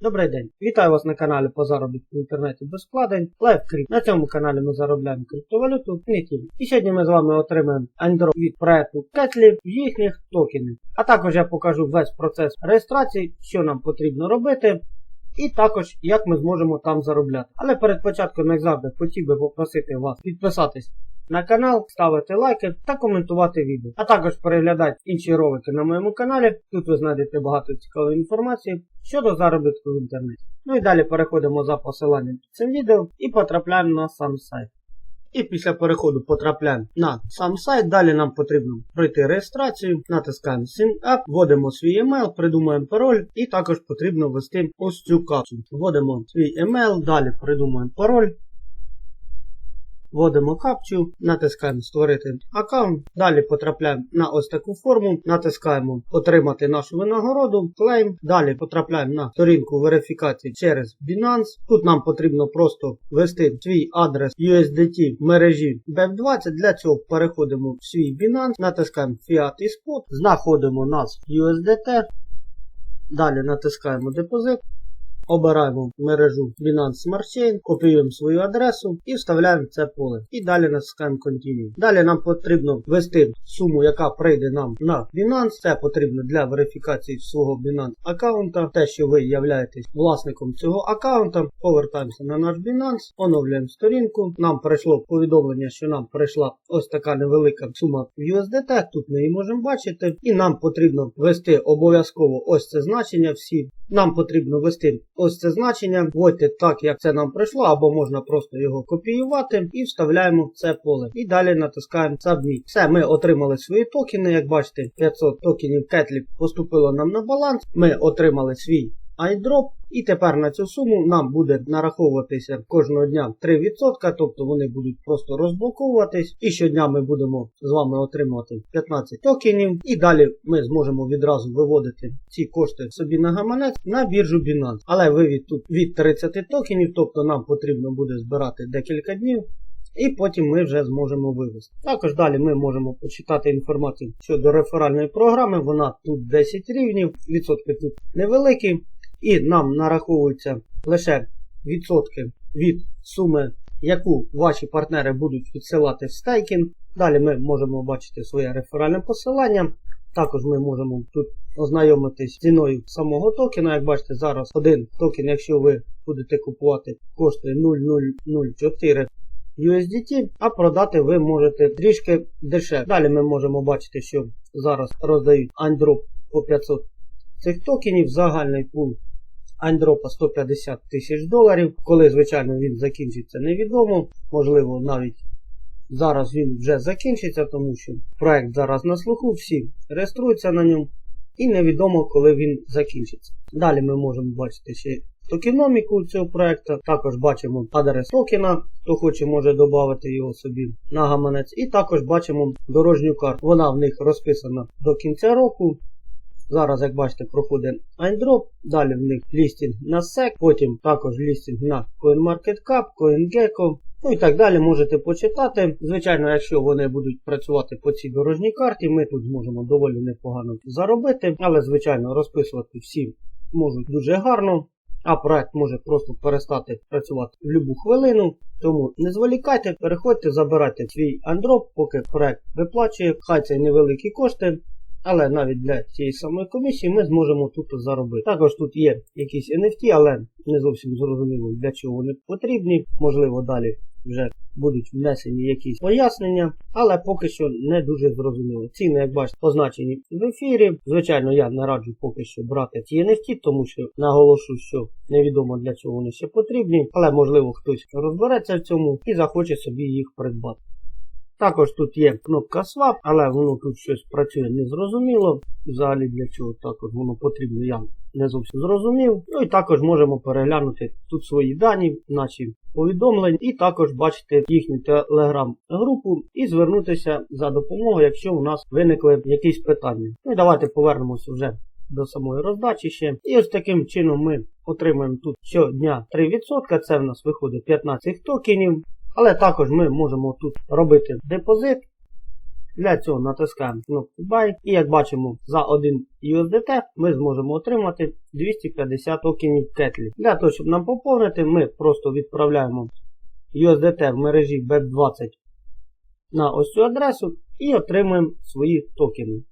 Добрий день! Вітаю вас на каналі по заробітку в інтернеті без вкладень LiveCrypt. На цьому каналі ми заробляємо криптовалюту тільки. І сьогодні ми з вами отримаємо Android від проекту Ketley їхніх токенів. А також я покажу весь процес реєстрації, що нам потрібно робити. І також як ми зможемо там заробляти. Але перед початком, як завжди, хотів би попросити вас підписатись на канал, ставити лайки та коментувати відео. А також переглядати інші ролики на моєму каналі. Тут ви знайдете багато цікавої інформації щодо заробітку в інтернеті. Ну і далі переходимо за посиланням під цим відео і потрапляємо на сам сайт. І після переходу потрапляємо на сам сайт. Далі нам потрібно пройти реєстрацію, натискаємо Sign Up, вводимо свій емейл, придумаємо пароль, і також потрібно ввести ось цю капсу. Вводимо свій емейл, далі придумаємо пароль. Вводимо капчу, натискаємо Створити аккаунт. Далі потрапляємо на ось таку форму, натискаємо Отримати нашу винагороду, клейм. Далі потрапляємо на сторінку верифікації через Binance. Тут нам потрібно просто ввести свій адрес USDT в мережі BEP20. Для цього переходимо в свій Binance, натискаємо Fiat і Spot, знаходимо нас USDT. Далі натискаємо депозит. Обираємо мережу Binance Smart Chain, копіюємо свою адресу і вставляємо це поле. І далі натискаємо Continue. Далі нам потрібно ввести суму, яка прийде нам на Binance. Це потрібно для верифікації свого Binance аккаунта. Те, що ви являєтесь власником цього аккаунта. Повертаємося на наш Binance, оновлюємо сторінку. Нам прийшло повідомлення, що нам прийшла ось така невелика сума в USDT. Тут ми її можемо бачити. І нам потрібно ввести обов'язково ось це значення всі. Нам потрібно ввести ось це значення, вводьте так, як це нам прийшло, або можна просто його копіювати і вставляємо в це поле. І далі натискаємо Submit. Все, ми отримали свої токени, як бачите, 500 токенів Кетлі поступило нам на баланс. Ми отримали свій iDrop. І тепер на цю суму нам буде нараховуватися кожного дня 3%, тобто вони будуть просто розблоковуватись. І щодня ми будемо з вами отримувати 15 токенів. І далі ми зможемо відразу виводити ці кошти собі на гаманець на біржу Binance. Але вивід тут від 30 токенів, тобто нам потрібно буде збирати декілька днів. І потім ми вже зможемо вивести. Також далі ми можемо почитати інформацію щодо реферальної програми. Вона тут 10 рівнів, відсотки тут невеликі. І нам нараховуються лише відсотки від суми, яку ваші партнери будуть відсилати в стейкінг. Далі ми можемо бачити своє реферальне посилання. Також ми можемо тут ознайомитись з ціною самого токена. Як бачите, зараз один токен, якщо ви будете купувати, коштує 0,004 USDT, а продати ви можете трішки дешевше. Далі ми можемо бачити, що зараз роздають андроп по 500 цих токенів, загальний пул андропа 150 тисяч доларів. Коли, звичайно, він закінчиться, невідомо. Можливо, навіть зараз він вже закінчиться, тому що проект зараз на слуху, всі реєструються на ньому. І невідомо, коли він закінчиться. Далі ми можемо бачити ще токеноміку цього проекту. Також бачимо адрес токена, хто хоче може додати його собі на гаманець. І також бачимо дорожню карту. Вона в них розписана до кінця року. Зараз, як бачите, проходить айндроп, далі в них лістінг на SEC, потім також лістінг на CoinMarketCap, CoinGecko. Ну і так далі можете почитати. Звичайно, якщо вони будуть працювати по цій дорожній карті, ми тут зможемо доволі непогано заробити, але, звичайно, розписувати всі можуть дуже гарно. А проект може просто перестати працювати в будь-яку хвилину. Тому не зволікайте, переходьте, забирайте свій андроп, поки проект виплачує. Хай це невеликі кошти. Але навіть для цієї самої комісії ми зможемо тут заробити. Також тут є якісь NFT, але не зовсім зрозуміло для чого вони потрібні. Можливо, далі вже будуть внесені якісь пояснення, але поки що не дуже зрозуміло. Ціни, як бачите, позначені в ефірі. Звичайно, я не раджу поки що брати ці NFT, тому що наголошу, що невідомо для чого вони ще потрібні, але можливо хтось розбереться в цьому і захоче собі їх придбати. Також тут є кнопка Swap, але воно тут щось працює незрозуміло. Взагалі для чого також воно потрібно, я не зовсім зрозумів. Ну і також можемо переглянути тут свої дані, наші повідомлення, і також бачити їхню телеграм-групу і звернутися за допомогою, якщо у нас виникли якісь питання. Ну і давайте повернемося вже до самої роздачі ще. І ось таким чином ми отримаємо тут щодня 3%. Це в нас виходить 15 токенів. Але також ми можемо тут робити депозит. Для цього натискаємо кнопку Buy і як бачимо за 1 USDT ми зможемо отримати 250 токенів Кетлі. Для того, щоб нам поповнити, ми просто відправляємо USDT в мережі BEP20 на ось цю адресу і отримуємо свої токени.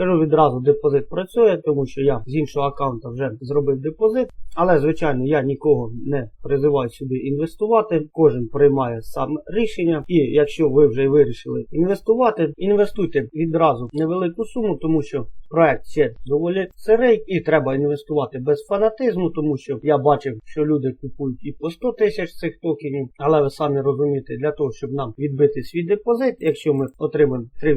Скажу відразу, депозит працює, тому що я з іншого аккаунта вже зробив депозит. Але, звичайно, я нікого не призиваю сюди інвестувати. Кожен приймає сам рішення. І якщо ви вже вирішили інвестувати, інвестуйте відразу невелику суму, тому що проект ще доволі сирий і треба інвестувати без фанатизму, тому що я бачив, що люди купують і по 100 тисяч цих токенів. Але ви самі розумієте, для того, щоб нам відбити свій депозит, якщо ми отримаємо 3%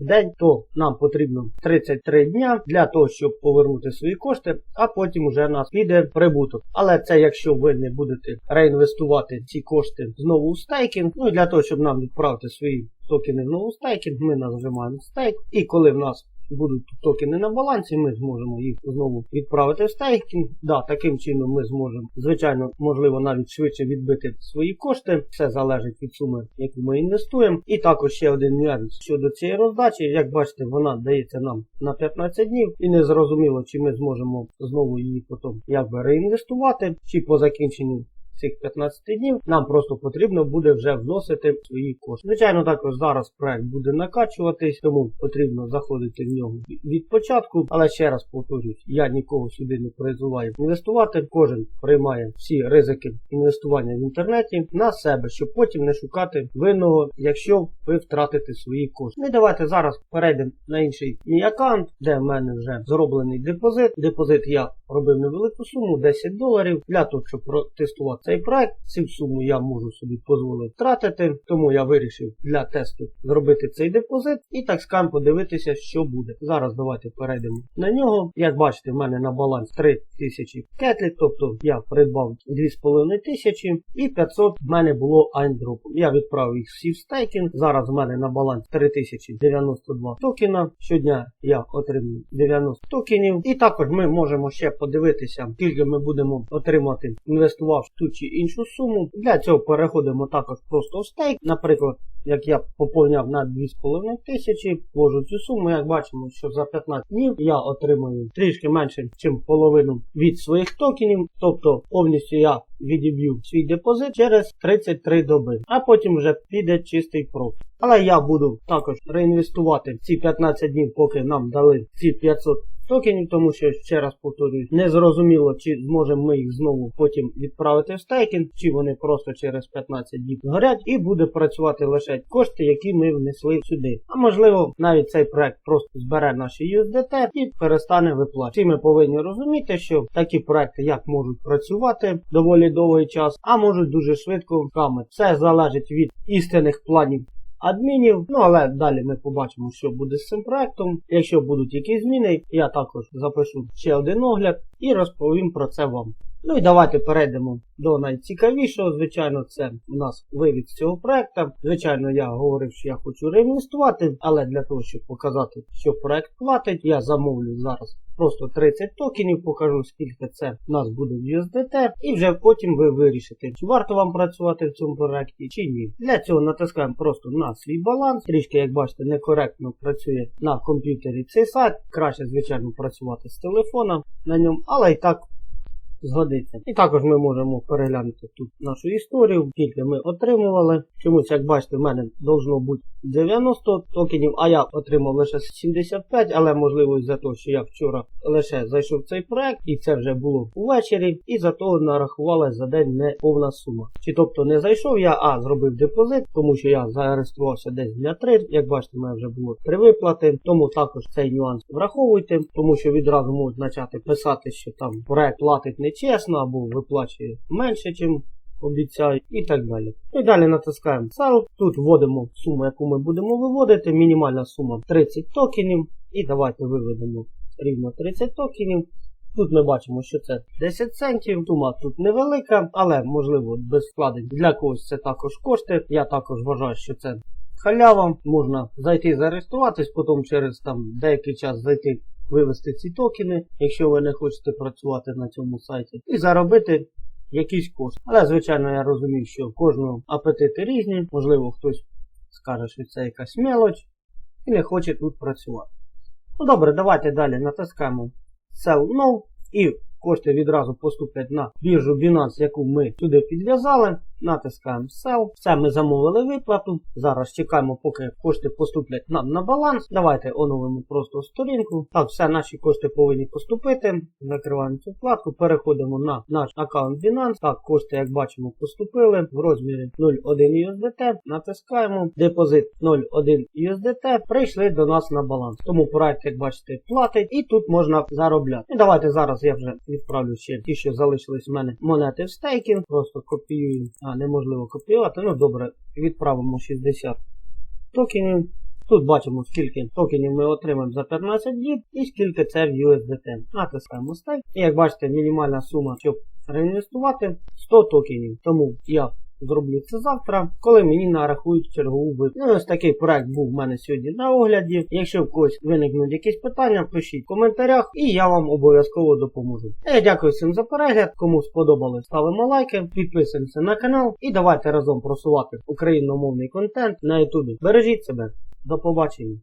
в день, то нам потрібно 33 дня для того, щоб повернути свої кошти, а потім вже нас піде прибуток. Але це якщо ви не будете реінвестувати ці кошти знову у стейкінг, ну і для того, щоб нам відправити свої токени в нову стейкінг, ми нажимаємо стейк. І коли в нас будуть токени на балансі, ми зможемо їх знову відправити в стейкінг. Да, таким чином ми зможемо, звичайно, можливо, навіть швидше відбити свої кошти. Все залежить від суми, яку ми інвестуємо. І також ще один нюанс щодо цієї роздачі. Як бачите, вона дається нам на 15 днів, і не зрозуміло, чи ми зможемо знову її потім якби реінвестувати, чи по закінченню цих 15 днів нам просто потрібно буде вже вносити свої кошти. Звичайно, також зараз проект буде накачуватись, тому потрібно заходити в нього від початку. Але ще раз повторюсь, я нікого сюди не призиваю інвестувати. Кожен приймає всі ризики інвестування в інтернеті на себе, щоб потім не шукати винного, якщо ви втратите свої кошти. Ну і давайте зараз перейдемо на інший мій аккаунт, де в мене вже зроблений депозит. Депозит я робив невелику суму 10 доларів для того, щоб протестувати цей проект. Цю суму я можу собі дозволити втратити, тому я вирішив для тесту зробити цей депозит і так скажемо подивитися, що буде. Зараз давайте перейдемо на нього. Як бачите, в мене на баланс 3000 кетлі, тобто я придбав 2500 і 500 в мене було айндропом. Я відправив їх всі в стейкінг. Зараз в мене на баланс 3092 токена. Щодня я отримую 90 токенів. І також ми можемо ще подивитися, скільки ми будемо отримати, інвестувавши ту чи іншу суму. Для цього переходимо також просто в стейк. Наприклад, як я поповняв на 2,5 тисячі, вложу цю суму, як бачимо, що за 15 днів я отримую трішки менше, ніж половину від своїх токенів. Тобто повністю я відіб'ю свій депозит через 33 доби, а потім вже піде чистий профіт. Але я буду також реінвестувати ці 15 днів, поки нам дали ці 500 токенів, тому що, ще раз повторюю, не зрозуміло, чи зможемо ми їх знову потім відправити в стейкінг, чи вони просто через 15 днів згорять, і буде працювати лише кошти, які ми внесли сюди. А можливо, навіть цей проект просто збере наші USDT і перестане виплачувати. Всі ми повинні розуміти, що такі проекти як можуть працювати доволі довгий час, а можуть дуже швидко камити. Все залежить від істинних планів адмінів. Ну але далі ми побачимо, що буде з цим проектом. Якщо будуть якісь зміни, я також запишу ще один огляд і розповім про це вам. Ну і давайте перейдемо до найцікавішого. Звичайно, це у нас вивід з цього проекту. Звичайно, я говорив, що я хочу реінвестувати, але для того, щоб показати, що проект платить, я замовлю зараз просто 30 токенів, покажу, скільки це у нас буде в USDT, і вже потім ви вирішите, чи варто вам працювати в цьому проекті, чи ні. Для цього натискаємо просто на свій баланс. Трішки, як бачите, некоректно працює на комп'ютері цей сайт. Краще, звичайно, працювати з телефона на ньому, але і так згодиться. І також ми можемо переглянути тут нашу історію, скільки ми отримували. Чомусь, як бачите, в мене должно бути 90 токенів, а я отримав лише 75, але можливо із-за того, що я вчора лише зайшов в цей проект, і це вже було увечері, і за того нарахувалась за день не повна сума. Чи тобто не зайшов я, а зробив депозит, тому що я зареєструвався десь дня 3, як бачите, в мене вже було три виплати, тому також цей нюанс враховуйте, тому що відразу можуть почати писати, що там проект платить нечесно або виплачує менше, ніж обіцяють і так далі. І далі натискаємо Sell. Тут вводимо суму, яку ми будемо виводити. Мінімальна сума 30 токенів. І давайте виведемо рівно 30 токенів. Тут ми бачимо, що це 10 центів. Сума тут невелика, але можливо без вкладень для когось це також кошти. Я також вважаю, що це халява. Можна зайти зареєструватись, потім через там деякий час зайти. Вивести ці токени, якщо ви не хочете працювати на цьому сайті, і заробити якийсь кошт. Але, звичайно, я розумію, що в кожного апетити різні. Можливо, хтось скаже, що це якась мелоч. і не хоче тут працювати. Ну добре, давайте далі натискаємо Sell Now і кошти відразу поступлять на біржу Binance, яку ми сюди підв'язали. Натискаємо Sell. Все, ми замовили виплату. Зараз чекаємо, поки кошти поступлять нам на баланс. Давайте оновимо просто сторінку. Так, все, наші кошти повинні поступити. Закриваємо цю вкладку, переходимо на наш аккаунт Binance. Так, кошти, як бачимо, поступили в розмірі 0,1 USDT. Натискаємо депозит 0,1 USDT. Прийшли до нас на баланс. Тому проект, як бачите, платить і тут можна заробляти. І давайте зараз я вже відправлю ще ті, що залишились в мене монети в стейкінг. Просто копіюю. А, неможливо копіювати. Ну добре, відправимо 60 токенів. Тут бачимо, скільки токенів ми отримаємо за 15 діб і скільки це в USDT. Натискаємо стейк. І як бачите, мінімальна сума, щоб реінвестувати 100 токенів. Тому я зроблю це завтра, коли мені нарахують чергову виплату. Ну, ось такий проект був в мене сьогодні на огляді. Якщо в когось виникнуть якісь питання, пишіть в коментарях і я вам обов'язково допоможу. Я дякую всім за перегляд. Кому сподобалось, ставимо лайки, підписуємося на канал і давайте разом просувати україномовний контент на ютубі. Бережіть себе. До побачення.